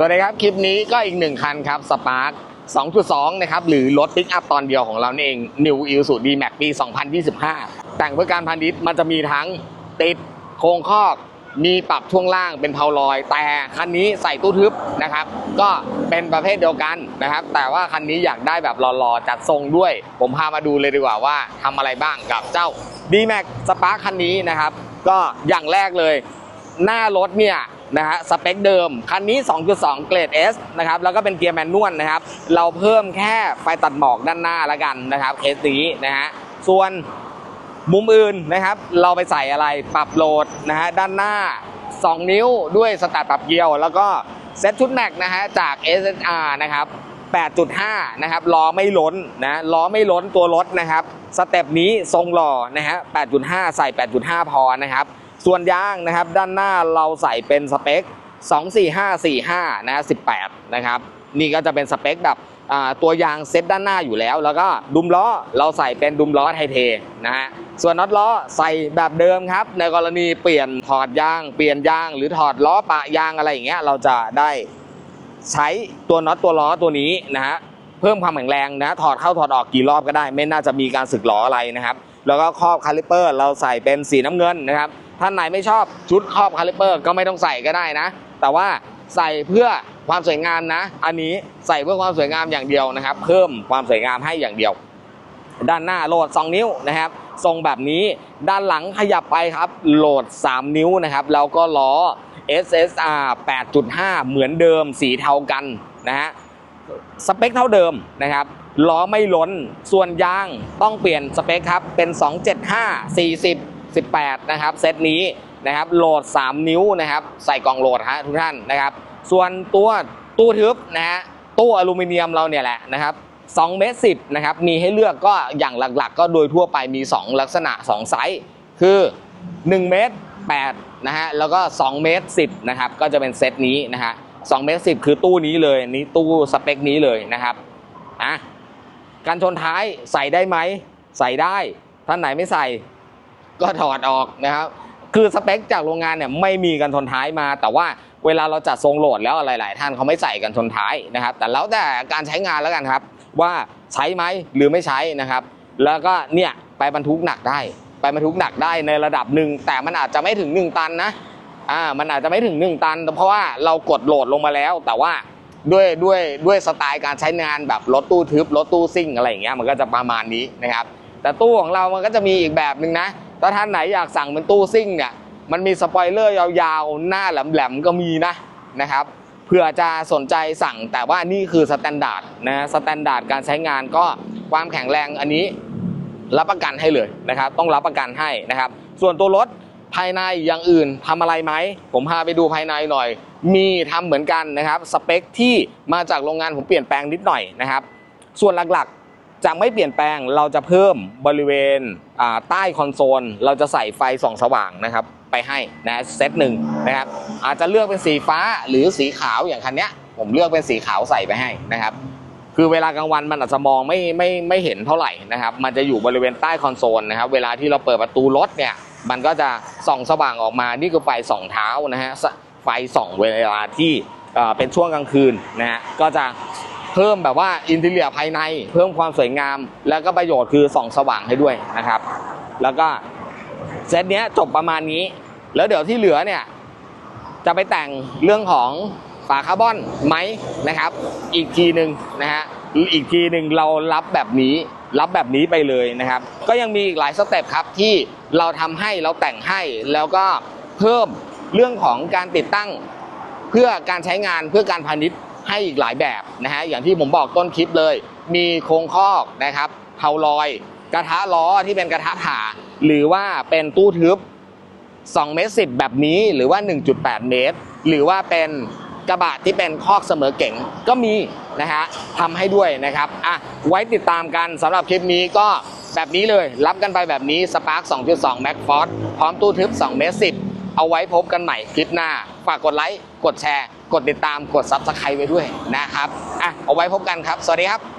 สวัสดีครับ คลิปนี้ก็อีกหนึ่งคันครับสปาร์ค2.2 นะครับ หรือรถปิกอัพตอนเดียวของเรานี่เอง New i l s u d m a x ปี 2025 แต่งเพื่อการพาณิชย์มันจะมีทั้งติดโครงคอก มีปรับช่วงล่างเป็นเพาลอย แต่คันนี้ใส่ตู้ทึบนะครับ ก็เป็นประเภทเดียวกันนะครับ แต่ว่าคันนี้อยากได้แบบหล่อๆ จัดทรงด้วย ผมพามาดูเลยดีกว่าว่าทำอะไรบ้างกับเจ้า d m a x Spark คันนี้นะครับ ก็อย่างแรกเลย หน้ารถเนี่ย นะฮะสเปคเดิม คันนี้ 2.2 เกรด S นะครับแล้วก็เป็นเกียร์แมนนวลนะครับ เราเพิ่มแค่ไฟตัดหมอกด้านหน้าละกันนะครับเคสนี้นะฮะส่วนมุมอื่นนะครับ เราไปใส่อะไรปรับโหลดนะฮะด้านหน้า 2 นิ้วด้วยสตาร์ทปรับเกียว แล้วก็เซ็ตชุดแม็กนะฮะจาก SSR นะครับ8.5 นะครับล้อไม่ล้นนะล้อไม่ล้นตัวรถนะครับ สเต็ปนี้ทรงหล่อนะฮะ8.5 ใส่ 8.5 พอนะครับ ส่วนยางนะครับด้านหน้าเราใส่เป็นสเปค 24545นะฮะ18 นะครับ นี่ก็จะเป็นสเปคแบบตัวยางเซ็ตด้านหน้าอยู่แล้ว แล้วก็ดุมล้อเราใส่เป็นดุมล้อไทเทนะฮะส่วนน็อตล้อใส่แบบเดิมครับ ในกรณีเปลี่ยนถอดยางเปลี่ยนยาง หรือถอดล้อปะยางอะไรอย่างเงี้ยเราจะได้ใช้ตัวน็อตตัวล้อตัวนี้นะฮะเพิ่มความแข็งแรงนะถอดเข้าถอดออกกี่รอบก็ได้ ไม่น่าจะมีการสึกล้ออะไรนะครับ แล้วก็ครอบคาลิเปอร์เราใส่เป็นสีน้ำเงินนะครับ ท่านไหนไม่ชอบชุดครอบคาลิเปอร์ก็ไม่ต้องใส่ก็ได้นะ แต่ว่าใส่เพื่อความสวยงามนะ อันนี้ใส่เพื่อความสวยงามอย่างเดียวนะครับ เพิ่มความสวยงามให้อย่างเดียว ด้านหน้าโหลด 2 นิ้วนะครับ ทรงแบบนี้ด้านหลังขยับไปครับโหลด 3 นิ้วนะครับแล้วก็ล้อ SSR 8.5 เหมือนเดิมสีเทากันนะฮะสเปคเท่าเดิมนะครับล้อไม่ล้นส่วนยางต้องเปลี่ยนสเปคครับเป็น 275 40 18 นะครับเซตนี้นะครับโหลด 3 นิ้วนะครับใส่กล่องโหลดฮะทุกท่านนะครับ ส่วนตัวตู้ทึบนะฮะตู้อลูมิเนียมเราเนี่ยแหละนะครับ2เมตร10นะครับมีให้เลือกก็อย่างหลักๆ ก็โดยทั่วไปมี 2 ลักษณะ 2 ไซส์คือ 1 เมตร8นะฮะแล้วก็ 2 เมตร10นะครับก็จะเป็นเซตนี้นะฮะ2เมตร10 คือตู้นี้เลยนนี้ตู้สเปคนี้เลยนะครับอะการชนท้ายใส่ได้ไหม ใส่ได้ ท่านไหนไม่ใส่ ก็ถอดออกนะครับ คือสเปคจากโรงงานเนี่ยไม่มีกันชนท้ายมา แต่ว่าเวลาเราจัดทรงโหลดแล้วหลาย ๆ ท่านเขาไม่ใส่กันชนท้ายนะครับ แต่แล้วแต่การใช้งานแล้วกันครับ ว่าใช้ไหมหรือไม่ใช้นะครับ แล้วก็เนี่ยไปบรรทุกหนักได้ ไปบรรทุกหนักได้ในระดับหนึ่งแต่มันอาจจะไม่ถึง 1 ตันนะอ่ามันอาจจะไม่ถึง 1 ตัน เพราะว่าเรากดโหลดลงมาแล้ว แต่ว่าด้วยด้วยด้วยสไตล์การใช้งานแบบรถตู้ทึบรถตู้ซิ่งอะไรอย่างเงี้ยมันก็จะประมาณนี้นะครับ แต่ตู้ของเรามันก็จะมีอีกแบบหนึ่งนะ ถ้าท่านไหนอยากสั่งเป็นตู้ซิ่งเนี่ยมันมีสปอยเลอร์ยาวๆ หน้าแหลมๆ ก็มีนะนะครับเผื่อจะสนใจสั่งแต่ว่านี่คือสแตนดาร์ดนะสแตนดาร์ดการใช้งานก็ความแข็งแรงอันนี้รับประกันให้เลยนะครับ ต้องรับประกันให้นะครับ ส่วนตัวรถภายในอย่างอื่นทำอะไรไหม ผมพาไปดูภายในหน่อย มีทำเหมือนกันนะครับ สเปคที่มาจากโรงงานผมเปลี่ยนแปลงนิดหน่อยนะครับ ส่วนหลักๆ จะไม่เปลี่ยนแปลงเราจะเพิ่มบริเวณใต้คอนโซล เราจะใส่ไฟส่องสว่างนะครับไปให้นะเซตหนึ่งนะครับอาจจะเลือกเป็นสีฟ้าหรือสีขาวอย่างคันนี้ผมเลือกเป็นสีขาวใส่ไปให้นะครับ คือเวลากลางวันมันอาจจะมองไม่ไม่ไม่เห็นเท่าไหร่นะครับ มันจะอยู่บริเวณใต้คอนโซลนะครับ เวลาที่เราเปิดประตูรถเนี่ยมันก็จะส่องสว่างออกมานี่คือไฟส่องเท้านะฮะไฟส่องเวลาที่เป็นช่วงกลางคืนนะฮะก็จะ เพิ่มแบบว่าอินเทเลียภายใน เพิ่มความสวยงาม แล้วก็ประโยชน์คือส่องสว่างให้ด้วยนะครับ แล้วก็เซตเนี้ยจบประมาณนี้ แล้วเดี๋ยวที่เหลือเนี่ยจะไปแต่งเรื่องของฝาคาร์บอนไหมนะครับ อีกทีหนึ่งนะฮะอีกทีหนึ่งเรารับแบบนี้รับแบบนี้ไปเลยนะครับ ก็ยังมีอีกหลายสเต็ปครับที่เราทำให้เราแต่งให้แล้วก็เพิ่มเรื่องของการติดตั้งเพื่อการใช้งานเพื่อการพาณิชย์ ให้อีกหลายแบบนะฮะอย่างที่ผมบอกต้นคลิปเลย มีโครงคอกนะครับเผาลอย กระทะล้อที่เป็นกระทะผ่า หรือว่าเป็นตู้ทึบ2เมตร10แบบนี้หรือว่า 1.8 เมตร หรือว่าเป็นกระบะที่เป็นคอกเสมอเก่งก็มีนะฮะทำให้ด้วยนะครับอะไว้ติดตามกันสำหรับคลิปนี้ก็แบบนี้เลยรับกันไปแบบนี้ Spark 2.2 Max Force พร้อมตู้ทึบ2เมตร10 เอาไว้พบกันใหม่คลิปหน้า ฝากกดไลค์ กดแชร์ กดติดตามกด Subscribe ไว้ด้วยนะครับอะเอาไว้พบกันครับ สวัสดีครับ